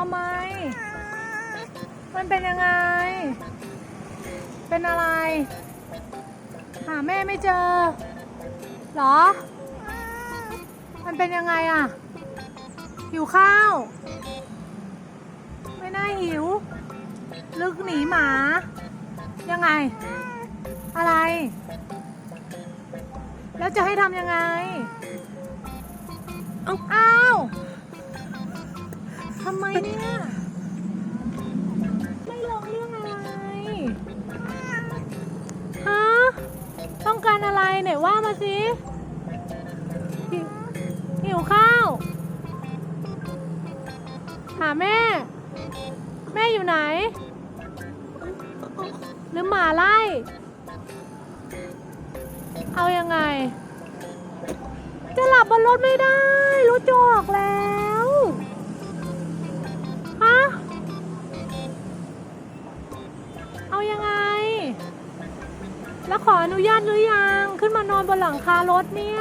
ทำไม มันเป็นยังไง เป็นอะไร หาแม่ไม่เจอเหรอ มันเป็นยังไงอะหิวข้าว ไม่น่าหิว ลึกหนีหมา ยังไง อะไร แล้วจะให้ทำยังไง เอ้า เนี่ย ไม่ลงเรื่องอะไร ฮะ ต้องการอะไรไหนว่ามาสิหิวหิวข้าว หาแม่ แม่อยู่ไหน หรือหมาไล่ เอายังไง จะหลับบนรถไม่ได้ รถจะออกแล้ว แล้วขออนุญาตหรือยัง ขึ้นมานอนบนหลังคารถเนี่ย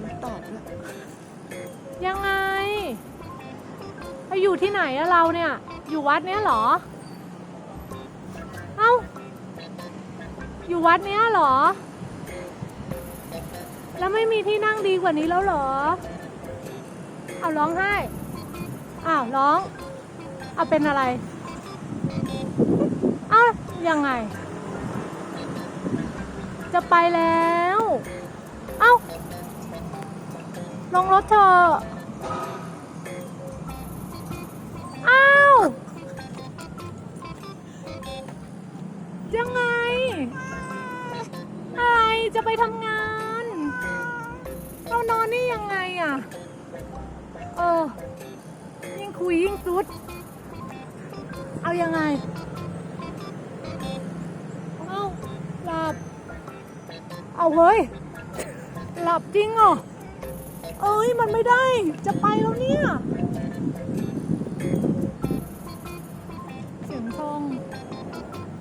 ไม่ตอบแล้วยังไงไปอยู่ที่ไหนอะเราเนี่ย อยู่วัดเนี้ยเหรอ เอ้า อยู่วัดเนี้ยเหรอ แล้วไม่มีที่นั่งดีกว่านี้แล้วเหรอ เอาร้องไห้ อ้าวร้อง เอาเป็นอะไร เอ้ายังไง จะไปแล้ว เอ้า ลงรถเถอะอ้าวยังไง อะไร จะไปทำงาน เรานอนนี่ยังไงอะ เออ ยิ่งคุยยิ่งสุด เอายังไง เอาเฮ้ย หลับจริงเหรอ เอ้ย มันไม่ได้ จะไปแล้วเนี่ย เสียงทง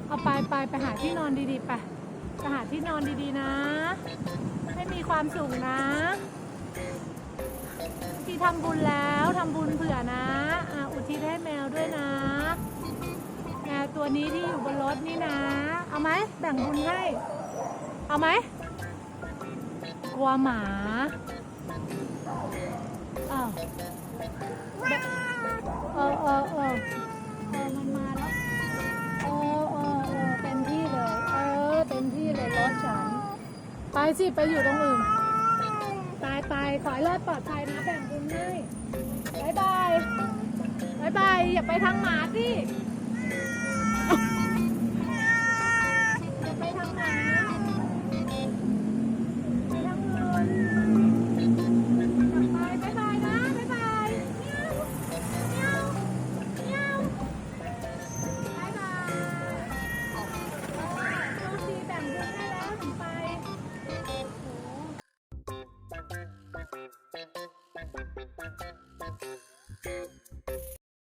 เอาไปไปไปหาที่นอนดีๆไปไปหาที่นอนดีๆนะ ให้มีความสุขนะ ที่ทำบุญแล้วทำบุญเผื่อนะอุทิศให้แมวด้วยนะแมวตัวนี้ที่อยู่บนรถนี่นะ เอาไหมแบ่งบุญให้ เอาไหม ลัวหมาอ้าวเออเออเออเออมันมาแล้วเออเออเออเต็มที่เลย เออเต็มที่เลยรถฉัน ไปสิ ไปอยู่ตรงอื่น ตายไปขอให้รอดปลอดภัยนะแบ่งบุญให้บายบายบายบายอย่าไปทางหมาสิ